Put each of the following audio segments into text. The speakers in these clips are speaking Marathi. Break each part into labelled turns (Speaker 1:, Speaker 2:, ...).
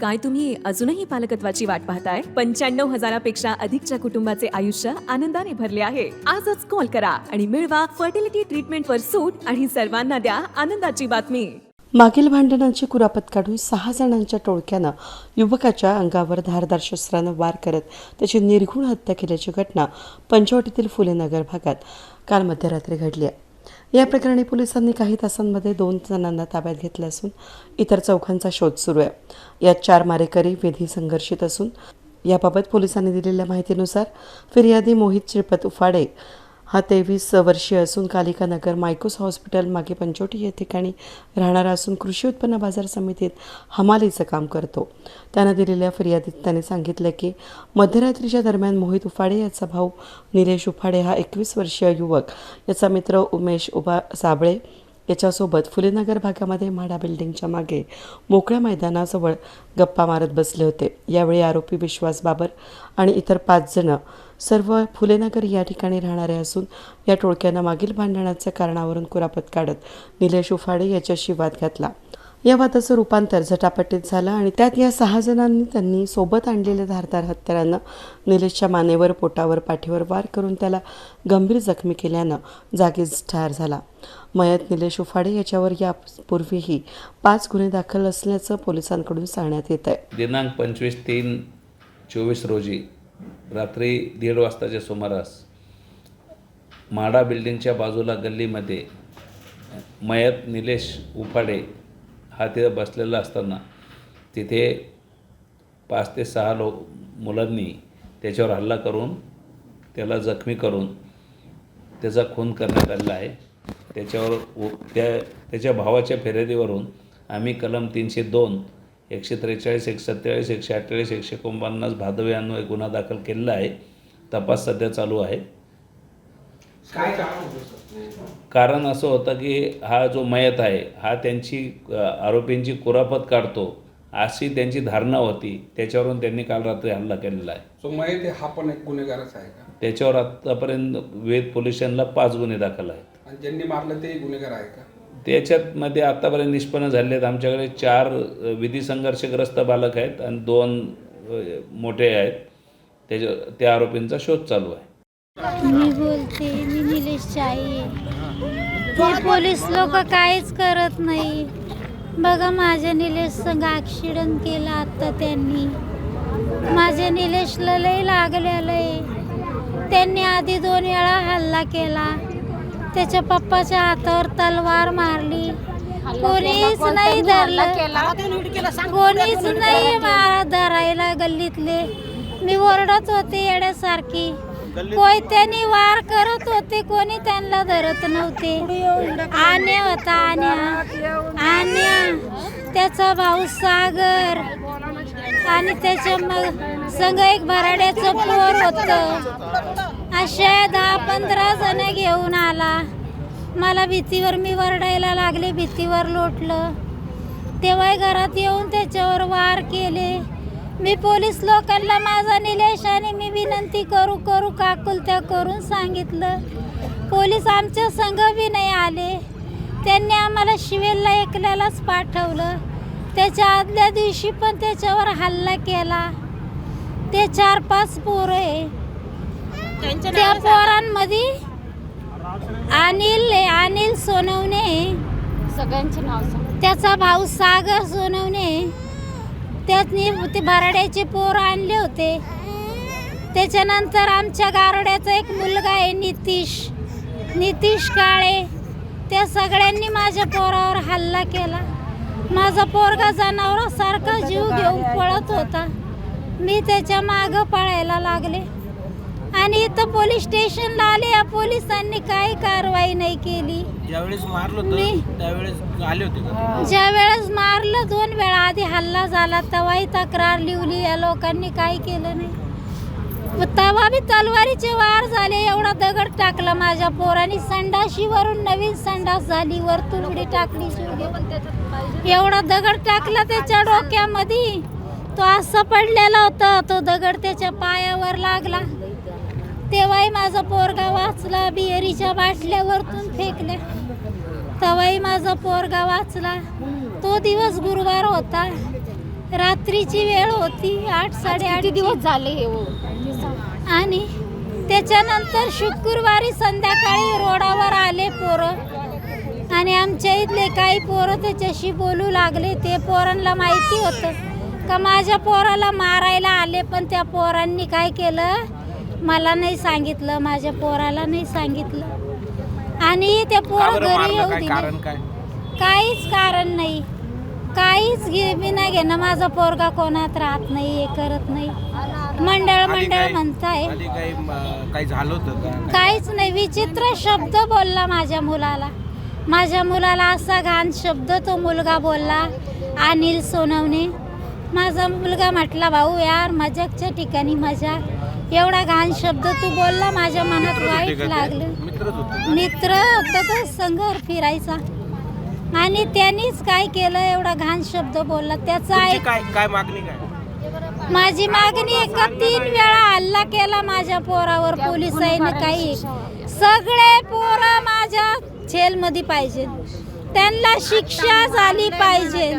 Speaker 1: काय तुम्ही अजूनही पालकत्वाची वाट पाहताय? पंच्याण्णव हजारापेक्षा अधिकच्या कुटुंबाचे आयुष्य आनंदाने भरले आहे. आजच कॉल करा आणि मिळवा फर्टिलिटी ट्रीटमेंटवर सूट आणि सर्वांना द्या आनंदाची बातमी.
Speaker 2: मागील भांडणांची कुरापत काढून सहा जणांच्या टोळक्यानं युवकाच्या अंगावर धारदार शस्त्रानं वार करत त्याची निर्घुण हत्या केल्याची घटना पंचवटीतील फुलेनगर भागात काल मध्यरात्री घडली आहे. या प्रकरणी पोलिसांनी काही तासांमध्ये दोन जणांना ताब्यात घेतलं असून इतर चौघांचा शोध सुरू आहे. यात चार मारेकरी विधी संघर्षित असून याबाबत पोलिसांनी दिलेल्या माहितीनुसार फिर्यादी मोहित श्रीपत उफाडे हा तेवीस वर्षीय असून कालिका नगर मायकोस हॉस्पिटल मागे पंचवटी या ठिकाणी राहणारा असून कृषी उत्पन्न बाजार समितीत हमालीचं काम करतो. त्यानं दिलेल्या फिर्यादीत त्याने सांगितलं की मध्यरात्रीच्या दरम्यान मोहित उफाडे याचा भाऊ निलेश उफाडे हा एकवीस वर्षीय युवक. याचा मित्र उमेश उबा साबळे याच्यासोबत फुलेनगर भागामध्ये म्हाडा बिल्डिंगच्या मागे मोकळ्या मैदानाजवळ गप्पा मारत बसले होते. यावेळी आरोपी विश्वास बाबर आणि इतर पाच जण सर्व फुलेनगर या ठिकाणी राहणारे असून या टोळक्यानं मागील भांडणाच्या कारणावरून कुरापत काढत निलेश उफाडे याच्याशी वाद घातला. या वादाचं रूपांतर झटापटीत झालं आणि त्यात या सहा जणांनी त्यांनी सोबत आणलेल्या धारदार हत्यारानं निलेशच्या मानेवर पोटावर पाठीवर वार करून त्याला गंभीर जखमी केल्यानं जागीच ठार झाला. मयत निलेश उफाडे याच्यावर यापूर्वीही पाच गुन्हे दाखल असल्याचं पोलिसांकडून सांगण्यात येत आहे
Speaker 3: दिनांक पंचवीस तीन चोवीस रोजी रात्री दीड वाजताच्या सुमारास माडा बिल्डिंगच्या बाजूला गल्लीमध्ये मयत निलेश उफाडे हा तिथे बसलेला असताना तिथे पाच ते सहा लोक मुलांनी त्याच्यावर हल्ला करून त्याला जखमी करून त्याचा खून करण्यात आलेला आहे. त्याच्यावर उ- त्या त्याच्या भावाच्या फिर्यादीवरून आम्ही कलम तीनशे दोन एकशे त्रेचाळीस एकशे सत्तेचाळीस एकशे अठ्ठेचाळीस एकशे एकोणपन्नास भादवी एक गुन्हा दाखल केलेला आहे. तपास सध्या चालू आहे.
Speaker 4: काय कारण होतं सर?
Speaker 3: कारण असं होतं की हा जो मयत आहे हा त्यांची आरोपींची कुरापत काढतो अशी त्यांची धारणा होती. त्याच्यावरून त्यांनी काल रात्री हल्ला केलेला आहे.
Speaker 4: सो मयत हा पण एक गुन्हेगारच आहे का?
Speaker 3: त्याच्यावर आत्तापर्यंत वेद पोलीस स्टेशनला पाच गुन्हे दाखल आहेत.
Speaker 4: आणि ज्यांनी मारलं ते गुन्हेगार आहे का?
Speaker 3: त्याच्यातमध्ये आत्तापर्यंत निष्पन्न झाले आहेत. आमच्याकडे चार विधी संघर्षग्रस्त बालक आहेत आणि दोन मोठे आहेत. त्याच्या त्या आरोपींचा शोध चालू आहे.
Speaker 5: मी बोलते आहे. ते पोलीस लोक काहीच करत नाही. बघा माझ्या निलेश संग ॲक्सिडेंट केला आता त्यांनी. माझ्या निलेशला लय लागलेलं आहे त्यांनी आधी दोन वेळा हल्ला केला. त्याच्या पप्पाच्या हातावर तलवार मारली. कोणीच नाही धरलं. कोणीच नाही मारा धरायला गल्लीतले. मी ओरडत होते येड्यासारखी. कोयत्यानी वार करत होते कोणी त्यांना धरत नव्हते. आण्या होता आण्या. आण्या. त्याचा भाऊ सागर. आणि त्याच्या मग संग एक भराड्याचं पोर होत. अशा दहा पंधरा जण घेऊन आला. मला भीतीवर मी वरडायला लागले भीतीवर लोटलं. तेव्हा घरात येऊन त्याच्यावर वार केले. मी पोलीस लोकांना माझा निलेश आणि मी विनंती करू करू काकुलत्या करून सांगितलं. पोलीस आमच्या संघ बी नाही आले. त्यांनी आम्हाला शिवेलला एकल्यालाच पाठवलं. त्याच्या आदल्या दिवशी पण त्याच्यावर हल्ला केला. ते चार पाच पोरं आहे. त्या पोरांमध्ये अनिल अनिल सोनवणे
Speaker 6: सगळ्यांचे नाव
Speaker 5: त्याचा भाऊ सागर सोनवणे त्यातनी ते भराड्याचे पोर आणले होते. त्याच्यानंतर आमच्या गारड्याचा एक मुलगा आहे नितीश. नितीश काळे. त्या सगळ्यांनी माझ्या पोरावर हल्ला केला. माझा पोरगा जनावरासारखा जीव घेऊन पळत होता. मी त्याच्या मागं पळायला लागले. आणि इथं पोलीस स्टेशनला आले. या पोलिसांनी काही कारवाई नाही केली.
Speaker 7: ज्यावेळेस मारलं
Speaker 5: मी-
Speaker 7: होतं त्यावेळेस आले होते का?
Speaker 5: ज्या वेळेस मारलं दोन वेळा आधी हल्ला झाला तेव्हाही तक्रार लिवली या लोकांनी काही केलं नाही. तेव्हा बी तलवारीचे वार झाले एवढा दगड टाकला माझ्या पोराने. संडाशीवरून नवीन संडास झाली वरतून उडी टाकली. एवढा दगड टाकला त्याच्या डोक्यामध्ये. तो असं पडलेला होता तो दगड त्याच्या पायावर लागला. तेव्हाही माझा पोरगा वाचला बिअरीच्या बाटल्या वरतून फेकल्या. तेव्हाही माझा पोरगा वाचला. तो दिवस गुरुवार होता. रात्रीची वेळ होती आठ साडेआठ
Speaker 6: दिवस झाले हे हो?
Speaker 5: आणि त्याच्यानंतर शुक्रवारी संध्याकाळी रोडावर आले पोरं. आणि आमच्या इथले काही पोरं त्याच्याशी बोलू लागले. ते पोरांना माहिती होतं का माझ्या पोराला मारायला आले पण त्या पोरांनी काय केलं? मला नाही सांगितलं माझ्या पोराला नाही सांगितलं. आणि ते
Speaker 7: का
Speaker 5: पोरं
Speaker 7: बरं
Speaker 5: घरी
Speaker 7: मारलं
Speaker 5: येऊ
Speaker 7: काय?
Speaker 5: दिले.
Speaker 7: कारण काय?
Speaker 5: काहीच कारण नाही. काहीच घे बिना घेणं माझा पोरगा कोणात राहत नाही हे करत नाही. मंडळ
Speaker 7: आधी
Speaker 5: मंडळ
Speaker 7: काय-
Speaker 5: म्हणताय.
Speaker 7: आधी काही म, काही झालं होतं का?
Speaker 5: काहीच नाही. विचित्र शब्द बोलला माझ्या मुलाला. माझ्या मुलाला असा घाण शब्द तो मुलगा बोलला अनिल सोनवणे. माझा मुलगा म्हटला भाऊ यार मजाकच्या ठिकाणी मजाक एवढा घाण शब्द तू बोलला माझ्या मनात वाईट? लागलं. मित्र होता तो संघर फिरायचा. आणि त्यांनीच काय केलं एवढा घाण शब्द बोलला. त्याचा
Speaker 7: तुमची
Speaker 5: ऐक
Speaker 7: काय काय मागणी काय?
Speaker 5: माझी मागणी आहे का तीन वेळा हल्ला केला माझ्या पोरावर पोलिसांनी काही. सगळे पोरं माझ्या जेलमध्ये पाहिजे. त्यांना शिक्षा झाली पाहिजे.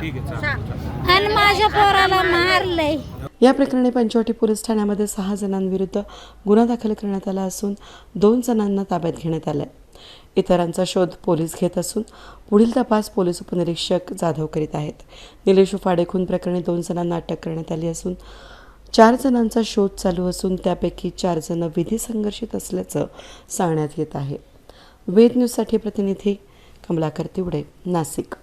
Speaker 7: ठीक आहे चालेल
Speaker 5: आणि माझ्या पोराला मारलंय.
Speaker 2: या प्रकरणी पंचवटी पोलीस ठाण्यामध्ये सहा जणांविरुद्ध गुन्हा दाखल करण्यात आला असून दोन जणांना ताब्यात घेण्यात आलं इतरांचा शोध पोलीस घेत असून पुढील तपास पोलीस उपनिरीक्षक जाधव करीत आहेत. निलेश उफाडे खून प्रकरणी दोन जणांना अटक करण्यात आली असून चार जणांचा शोध चालू असून त्यापैकी चार जण विधी संघर्षित असल्याचं सांगण्यात येत आहे. वेद न्यूजसाठी प्रतिनिधी कमलाकर तिवडे नाशिक.